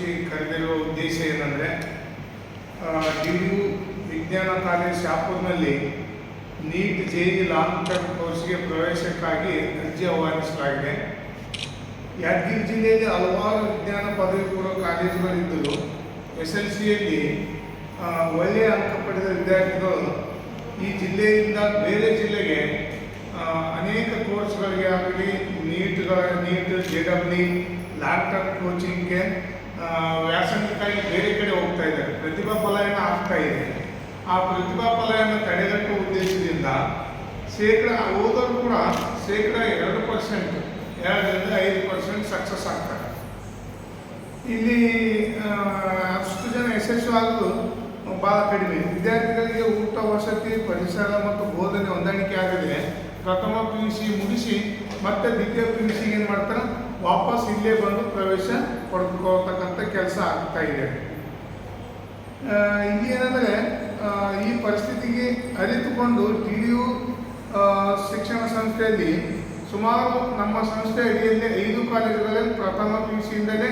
ಸುದ್ದಿಗೋಷ್ಠಿ ಕರೆದಿರುವ ಉದ್ದೇಶ ಏನಂದರೆ ಡಿ ಯು ವಿಜ್ಞಾನ college ಶಾಪುರ್ನಲ್ಲಿ NEET J E long term ಕೋರ್ಸ್ಗೆ ಪ್ರವೇಶಕ್ಕಾಗಿ ಅರ್ಜಿ ಆಹ್ವಾನಿಸಲಾಗಿದೆ. ಯಾದಗಿರಿ ಜಿಲ್ಲೆಯಲ್ಲಿ ಹಲವಾರು ವಿಜ್ಞಾನ ಪದವಿ ಪೂರ್ವ ಕಾಲೇಜುಗಳಿದ್ದರೂ ಎಸ್ ಎಲ್ ಸಿಯಲ್ಲಿ ಒಳ್ಳೆಯ ಅಂಕ ಪಡೆದ ವಿದ್ಯಾರ್ಥಿಗಳು ಈ ಜಿಲ್ಲೆಯಿಂದ ಬೇರೆ ಜಿಲ್ಲೆಗೆ ಅನೇಕ ಕೋರ್ಸ್ಗಳಿಗೆ ಆಗಲಿ, ನೀಟ್ಗಳ, NEET J W long term ಕೋಚಿಂಗ್ಗೆ ವ್ಯಾಸಂಗಕ್ಕಾಗಿ ಬೇರೆ ಕಡೆ ಹೋಗ್ತಾ ಇದ್ದಾರೆ. ಪ್ರತಿಭಾ ಪಲಾಯನ ಆಗ್ತಾ ಇದೆ. ಆ ಪ್ರತಿಭಾ ಪಲಾಯನ ತಡೆಗಟ್ಟುವ ಉದ್ದೇಶದಿಂದ ಶೇಕಡ ಓದೋರು ಕೂಡ ಶೇಕಡ ಎರಡು ಪರ್ಸೆಂಟ್, ಎರಡರಿಂದ ಐದು ಪರ್ಸೆಂಟ್ ಸಕ್ಸಸ್ ಆಗ್ತಾರೆ. ಇಲ್ಲಿ ಅಷ್ಟು ಜನ ಯಶಸ್ವಿ ಆಗೋದು ಭಾಳ ಕಡಿಮೆ. ವಿದ್ಯಾರ್ಥಿಗಳಿಗೆ ಊಟ, ವಸತಿ, ಪರಿಸರ ಮತ್ತು ಬೋಧನೆ ಹೊಂದಾಣಿಕೆ ಆಗದೆ. ಪ್ರಥಮ ಪಿ ಯು ಸಿ ಮುಗಿಸಿ ಮತ್ತೆ ದ್ವಿತೀಯ ಪಿ ಯು ಸಿಗೆ ಏನು ಮಾಡ್ತಾರೆ? ವಾಪಸ್ ಇಲ್ಲೇ ಬಂದು ಪ್ರವೇಶ ಪಡೆದುಕೋತಕ್ಕಂಥ ಕೆಲಸ ಆಗ್ತಾ ಇದೆ. ಇಲ್ಲಿ ಏನಂದರೆ ಈ ಪರಿಸ್ಥಿತಿಗೆ ಅರಿತುಕೊಂಡು ಟಿ ಡಿ ಯು ಶಿಕ್ಷಣ ಸಂಸ್ಥೆಯಲ್ಲಿ ಸುಮಾರು ನಮ್ಮ ಸಂಸ್ಥೆ ಅಡಿಯಲ್ಲಿ ಐದು ಕಾಲೇಜುಗಳಲ್ಲಿ ಪ್ರಥಮ ಪಿ ಯು ಸಿಯಿಂದಲೇ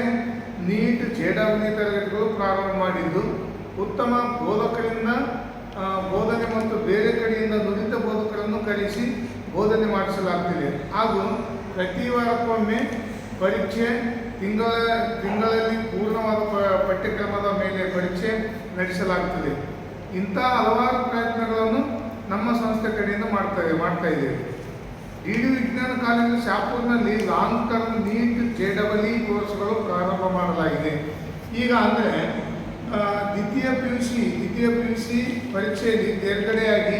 ನೀಟ್, ಜೆ ಡಬ್ಲ್ಯೂ ತರಗತಿಗಳು ಪ್ರಾರಂಭ ಮಾಡಿದ್ದು. ಉತ್ತಮ ಬೋಧಕರಿಂದ ಬೋಧನೆ ಮತ್ತು ಬೇರೆ ಕಡೆಯಿಂದ ನುರಿತ ಬೋಧಕರನ್ನು ಕರೆಸಿ ಬೋಧನೆ ಮಾಡಿಸಲಾಗ್ತಿದೆ. ಹಾಗೂ ಪ್ರತಿ ವಾರಕ್ಕೊಮ್ಮೆ ಪರೀಕ್ಷೆ ತಿಂಗಳ ತಿಂಗಳಲ್ಲಿ ಪೂರ್ಣವಾದ ಪಠ್ಯಕ್ರಮದ ಮೇಲೆ ಪರೀಕ್ಷೆ ನಡೆಸಲಾಗುತ್ತದೆ ಇಂಥ ಹಲವಾರು ಪ್ರಯತ್ನಗಳನ್ನು ನಮ್ಮ ಸಂಸ್ಥೆ ಕಡೆಯಿಂದ ಮಾಡ್ತಾ ಮಾಡ್ತಾ ಇದ್ದೇವೆ ಡಿ ವಿಜ್ಞಾನ college ಶಾಪುರ್ನಲ್ಲಿ long term NEET J double E ಕೋರ್ಸ್ಗಳು ಪ್ರಾರಂಭ ಮಾಡಲಾಗಿದೆ. ಈಗ ಅಂದರೆ ದ್ವಿತೀಯ ಪಿ ಯು ಸಿ, ದ್ವಿತೀಯ ಪಿ ಯು ಸಿ ಪರೀಕ್ಷೆಯಲ್ಲಿ ತೇರ್ಗಡೆಯಾಗಿ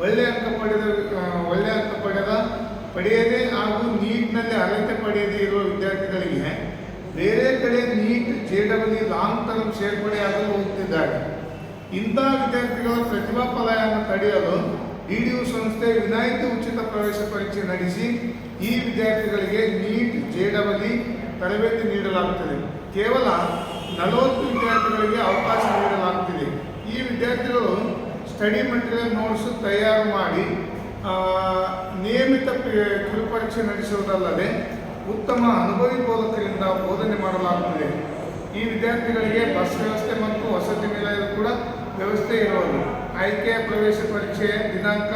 ಒಳ್ಳೆಯ ಅಂಕ ಪಡೆದ ಒಳ್ಳೆಯ ಅಂಕ ಪಡೆದ ಪಡೆಯದೇ ಹಾಗೂ ನೀಟ್ನಲ್ಲಿ ಅರ್ಹತೆ ಪಡೆಯದೇ ಇರುವ ವಿದ್ಯಾರ್ಥಿಗಳಿಗೆ ಬೇರೆ ಕಡೆ NEET J W long term ಸೇರ್ಪಡೆಯಾಗಲು ಹೋಗ್ತಿದ್ದಾರೆ ಇಂಥ ವಿದ್ಯಾರ್ಥಿಗಳ ಪ್ರತಿಭಾ ಫಲಯನ ತಡೆಯಲು ಡಿ ಡಿ ಯು ಸಂಸ್ಥೆ ವಿನಾಯಿತಿ ಉಚಿತ ಪ್ರವೇಶ ಪರೀಕ್ಷೆ ನಡೆಸಿ ಈ ವಿದ್ಯಾರ್ಥಿಗಳಿಗೆ ನೀಟ್ ಜೆ ಡಬ್ಲ್ಯೂ ತರಬೇತಿ ನೀಡಲಾಗುತ್ತದೆ. ಕೇವಲ ನಲವತ್ತು ವಿದ್ಯಾರ್ಥಿಗಳಿಗೆ ಅವಕಾಶ ನೀಡಲಾಗುತ್ತಿದೆ. ಈ ವಿದ್ಯಾರ್ಥಿಗಳು ಸ್ಟಡಿ ಮೆಟೀರಿಯಲ್ ನೋಟ್ಸ್ ತಯಾರು ಮಾಡಿ ನಿಯಮಿತ ಕಿರುಪರೀಕ್ಷೆ ನಡೆಸುವುದಲ್ಲದೆ ಉತ್ತಮ ಅನುಭವಿ ಬೋಧಕರಿಂದ ಬೋಧನೆ ಮಾಡಲಾಗುತ್ತದೆ. ಈ ವಿದ್ಯಾರ್ಥಿಗಳಿಗೆ ಬಸ್ ವ್ಯವಸ್ಥೆ ಮತ್ತು ವಸತಿ ನಿಲಯದ ಕೂಡ ವ್ಯವಸ್ಥೆ ಇರುವುದು. ಆಯ್ಕೆ, ಪ್ರವೇಶ ಪರೀಕ್ಷೆಯ ದಿನಾಂಕ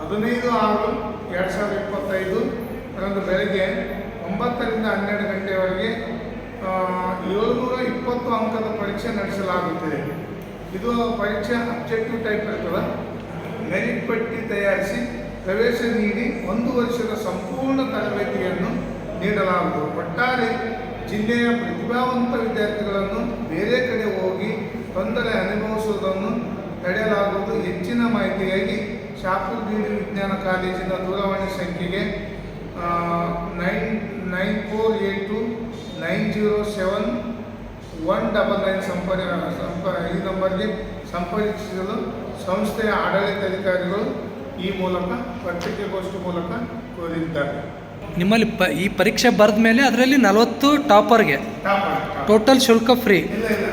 ಹದಿನೈದು ಆರು ಎರಡು ಸಾವಿರದ ಇಪ್ಪತ್ತೈದು ರಂದು ಬೆಳಗ್ಗೆ ಒಂಬತ್ತರಿಂದ ಹನ್ನೆರಡು ಗಂಟೆಯವರೆಗೆ ಏಳ್ನೂರ ಇಪ್ಪತ್ತು ಅಂಕದ ಪರೀಕ್ಷೆ ನಡೆಸಲಾಗುತ್ತದೆ. ಇದು ಪರೀಕ್ಷೆ ಅಬ್ಜೆಕ್ಟಿವ್ ಟೈಪ್ ಇರ್ತದೆ. ತಯಾರಿಸಿ ಪ್ರವೇಶ ನೀಡಿ ಒಂದು ವರ್ಷದ ಸಂಪೂರ್ಣ ತರಬೇತಿಯನ್ನು ನೀಡಲಾಗುವುದು. ಒಟ್ಟಾರೆ ಜಿಲ್ಲೆಯ ಪ್ರತಿಭಾವಂತ ವಿದ್ಯಾರ್ಥಿಗಳನ್ನು ಬೇರೆ ಕಡೆ ಹೋಗಿ ತೊಂದರೆ ಅನುಭವಿಸುವುದನ್ನು ತಡೆಯಲಾಗುವುದು. ಹೆಚ್ಚಿನ ಮಾಹಿತಿಯಾಗಿ ಶಾಪುರ್ ಬೀಡಿ ವಿಜ್ಞಾನ ಕಾಲೇಜಿನ ದೂರವಾಣಿ ಸಂಖ್ಯೆಗೆ nine nine four eight two nine zero seven one double nine ಸಂಪರ್ಕ ಸಂಪ ಈ ನಂಬರ್ಗೆ ಸಂಪರ್ಕಿಸಲು ಸಂಸ್ಥೆಯ ಆಡಳಿತಾಧಿಕಾರಿಗಳು ಈ ಮೂಲಕ ಪತ್ರಿಕೆಗೋಷ್ಠಿ ಮೂಲಕ ಕೋರಿದ್ದಾರೆ ನಿಮ್ಮಲ್ಲಿ ಪ ಈ ಪರೀಕ್ಷೆ ಬರೆದ ಮೇಲೆ ಅದರಲ್ಲಿ ನಲವತ್ತು ಟಾಪರ್ಗೆ ಟಾಪ್ ಟೋಟಲ್ ಶುಲ್ಕ ಫ್ರೀ. ಇಲ್ಲ ಇಲ್ಲ.